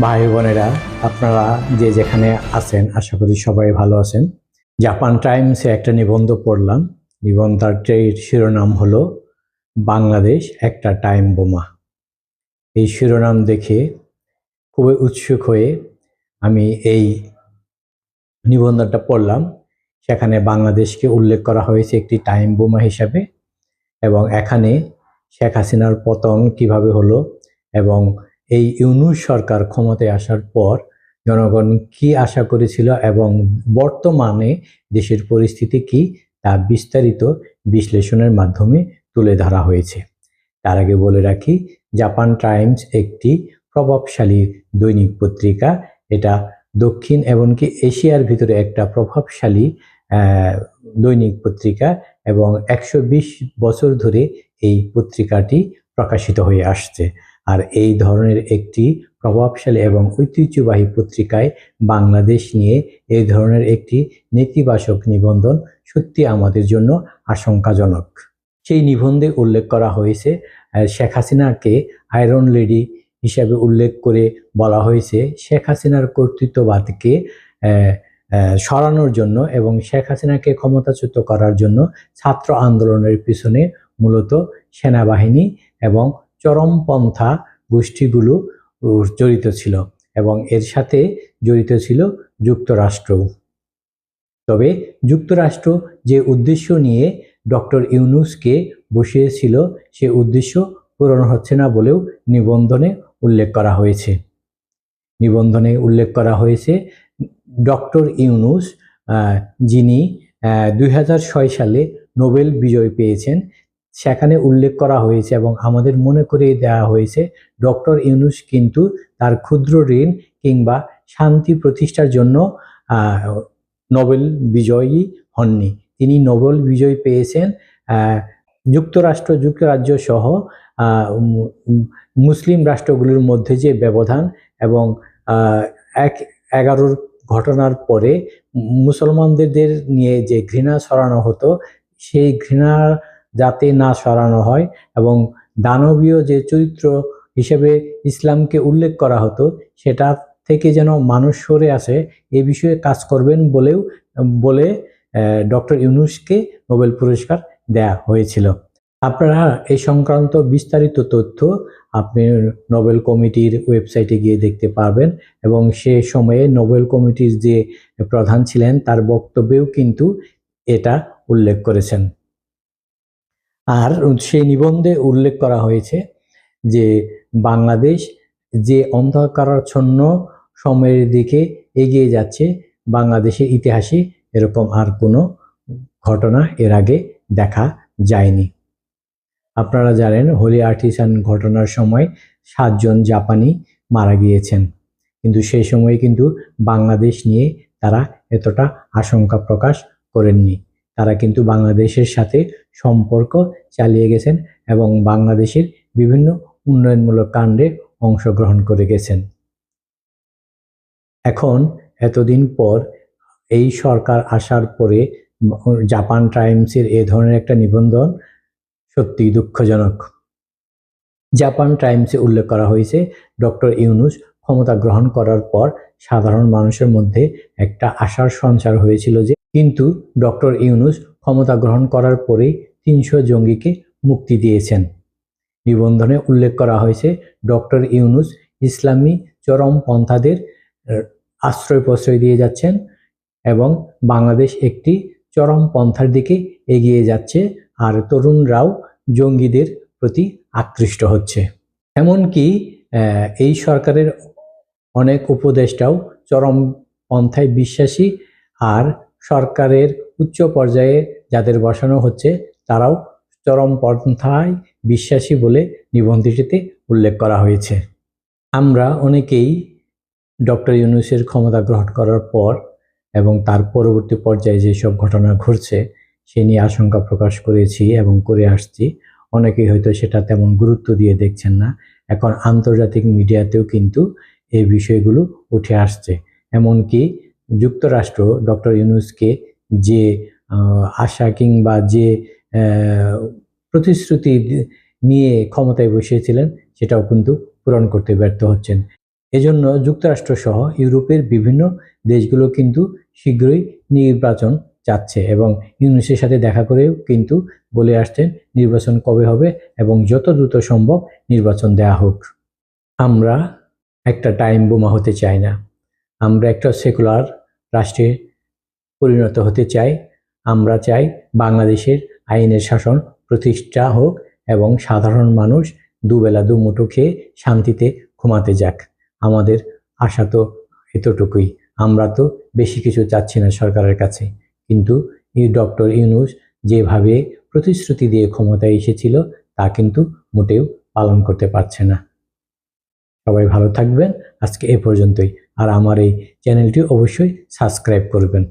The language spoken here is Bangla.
ভাই বোনেরা, আপনারা যে যেখানে আছেন, আশা করি সবাই ভালো আছেন। জাপান টাইমসে একটা নিবন্ধ পড়লাম। নিবন্ধটার শিরোনাম হলো, বাংলাদেশ একটা টাইম বোমা। এই শিরোনাম দেখে খুবই উৎসুক হয়ে আমি এই নিবন্ধটা পড়লাম। সেখানে বাংলাদেশকে উল্লেখ করা হয়েছে একটি টাইম বোমা হিসাবে এবং এখানে শেখ হাসিনার পতন কীভাবে হলো এবং এই ইউনুস সরকার ক্ষমতায় আসার পর জনগণ কি আশা করেছিল এবং বর্তমানে দেশের পরিস্থিতি কি তা বিস্তারিত বিশ্লেষণের মাধ্যমে তুলে ধরা হয়েছে। তার আগে বলে রাখি, জাপান টাইমস একটি প্রভাবশালী দৈনিক পত্রিকা। এটা দক্ষিণ এমনকি এশিয়ার ভিতরে একটা প্রভাবশালী দৈনিক পত্রিকা এবং একশো বিশ বছর ধরে এই পত্রিকাটি প্রকাশিত হয়ে আসছে। আর এই ধরনের একটি প্রভাবশালী এবং ঐতিহ্যবাহী পত্রিকায় বাংলাদেশ নিয়ে এই ধরনের একটি নেতিবাচক নিবন্ধন সত্যি আমাদের জন্য আশঙ্কাজনক। সেই নিবন্ধে উল্লেখ করা হয়েছে শেখ হাসিনাকে আয়রন লেডি হিসাবে উল্লেখ করে বলা হয়েছে, শেখ হাসিনার কর্তৃত্ববাদকে সরানোর জন্য এবং শেখ হাসিনাকে ক্ষমতাচ্যুত করার জন্য ছাত্র আন্দোলনের পিছনে মূলত সেনাবাহিনী এবং চরমপন্থা গোষ্ঠীগুলো জড়িত ছিল এবং এর সাথে জড়িত ছিল যুক্তরাষ্ট্র। তবে যুক্তরাষ্ট্র যে উদ্দেশ্য নিয়ে ডক্টর ইউনুসকে বসিয়েছিল, সে উদ্দেশ্য পূরণ হচ্ছে না বলেও নিবন্ধনে উল্লেখ করা হয়েছে। নিবন্ধনে উল্লেখ করা হয়েছে, ডক্টর ইউনুস যিনি দুই হাজার ছয় সালে নোবেল বিজয় পেয়েছেন সেখানে উল্লেখ করা হয়েছে এবং আমাদের মনে করিয়ে দেওয়া হয়েছে, ডক্টর ইউনুস কিন্তু তার ক্ষুদ্র ঋণ কিংবা শান্তি প্রতিষ্ঠার জন্য নোবেল বিজয়ী হননি। তিনি নোবেল বিজয় পেয়েছেন যুক্তরাষ্ট্র, যুক্তরাজ্য সহ মুসলিম রাষ্ট্রগুলোর মধ্যে যে ব্যবধান এবং এক, এগারোর ঘটনার পরে মুসলমানদের নিয়ে যে ঘৃণা ছড়ানো হতো, সেই ঘৃণা যাতে না সরানো হয় এবং দানবীয় যে চরিত্র হিসেবে ইসলামকে উল্লেখ করা হতো, সেটা থেকে যেন মানুষ সরে আসে, এ বিষয়ে কাজ করবেন বলেও, বলে ডক্টর ইউনুসকে নোবেল পুরস্কার দেয়া হয়েছিল। আপনারা এই সংক্রান্ত বিস্তারিত তথ্য আপনি নোবেল কমিটির ওয়েবসাইটে গিয়ে দেখতে পারবেন এবং সে সময়ে নোবেল কমিটির যে প্রধান ছিলেন, তার বক্তব্যেও কিন্তু এটা উল্লেখ করেছেন। আর সেই নিবন্ধে উল্লেখ করা হয়েছে যে বাংলাদেশ যে অন্ধকারাচ্ছন্ন সময়ের দিকে এগিয়ে যাচ্ছে, বাংলাদেশের ইতিহাসে এরকম আর কোনো ঘটনা এর আগে দেখা যায়নি। আপনারা জানেন হোলি আর্টিসান ঘটনার সময় সাতজন জাপানি মারা গিয়েছেন। কিন্তু সেই সময়ে কিন্তু বাংলাদেশ নিয়ে তারা এতটা আশঙ্কা প্রকাশ করেননি। তারা কিন্তু বাংলাদেশের সাথে সম্পর্ক চালিয়ে গেছেন এবং বাংলাদেশের বিভিন্ন উন্নয়নমূলক কাণ্ডে অংশগ্রহণ করে গেছেন। এখন এতদিন পর এই সরকার আসার পরে জাপান টাইমসের এ ধরনের একটা নিবন্ধন সত্যি দুঃখজনক। জাপান টাইমসে উল্লেখ করা হয়েছে, ডক্টর ইউনুস ক্ষমতা গ্রহণ করার পর সাধারণ মানুষের মধ্যে একটা আশার সঞ্চার হয়েছিল যে কিন্তু ডক্টর ইউনুস ক্ষমতা গ্রহণ করার পরেই তিনশো জঙ্গিকে মুক্তি দিয়েছেন। নিবন্ধনে উল্লেখ করা হয়েছে, ডক্টর ইউনুস ইসলামী চরমপন্থাদের আশ্রয় প্রশ্রয় দিয়ে যাচ্ছেন এবং বাংলাদেশ একটি চরমপন্থার দিকে এগিয়ে যাচ্ছে আর তরুণরাও জঙ্গিদের প্রতি আকৃষ্ট হচ্ছে। এমনকি এই সরকারের অনেক উপদেষ্টাও চরমপন্থায় বিশ্বাসী আর সরকারের উচ্চ পর্যায়ে যাদের বসানো হচ্ছে, তারাও চরমপন্থায় বিশ্বাসী বলে নিবন্ধটিতে উল্লেখ করা হয়েছে। আমরা অনেকেই ডক্টর ইউনুসের ক্ষমতা গ্রহণ করার পর এবং তার পরবর্তী পর্যায়ে যেসব ঘটনা ঘটছে, সে নিয়ে আশঙ্কা প্রকাশ করেছি এবং করে আসছি। অনেকেই হয়তো সেটা তেমন গুরুত্ব দিয়ে দেখছেন না। এখন আন্তর্জাতিক মিডিয়াতেও কিন্তু এই বিষয়গুলো উঠে আসছে। এমনকি যুক্তরাষ্ট্র, ডক্টর ইউনুসকে যে আশা কিংবা যে প্রতিশ্রুতি নিয়ে ক্ষমতায় বসিয়েছিলেন, সেটাও কিন্তু পূরণ করতে ব্যর্থ হচ্ছেন। এজন্য যুক্তরাষ্ট্র সহ ইউরোপের বিভিন্ন দেশগুলো কিন্তু শীঘ্রই নির্বাচন চাচ্ছে এবং ইউনুসের সাথে দেখা করেও কিন্তু বলে আসছেন নির্বাচন কবে হবে এবং যত দ্রুত সম্ভব নির্বাচন দেয়া হোক। আমরা একটা টাইম বোমা হতে চাই না। আমরা একটা সেকুলার রাষ্ট্রে পরিণত হতে চাই, আমরা চাই বাংলাদেশের আইনের শাসন প্রতিষ্ঠা হোক এবং সাধারণ মানুষ দুবেলা দুমুঠো খেয়ে শান্তিতে ঘুমাতে যাক। আমাদের আশা তো এতটুকুই। আমরা তো বেশি কিছু চাচ্ছি না সরকারের কাছে। কিন্তু ডক্টর ইউনুস যেভাবে প্রতিশ্রুতি দিয়ে ক্ষমতায় এসেছিল, তা কিন্তু মোটেও পালন করতে পারছে না। সবাই ভালো থাকবেন। আজকে এ পর্যন্তই। আর আমার এই চ্যানেলটি অবশ্যই সাবস্ক্রাইব করবেন।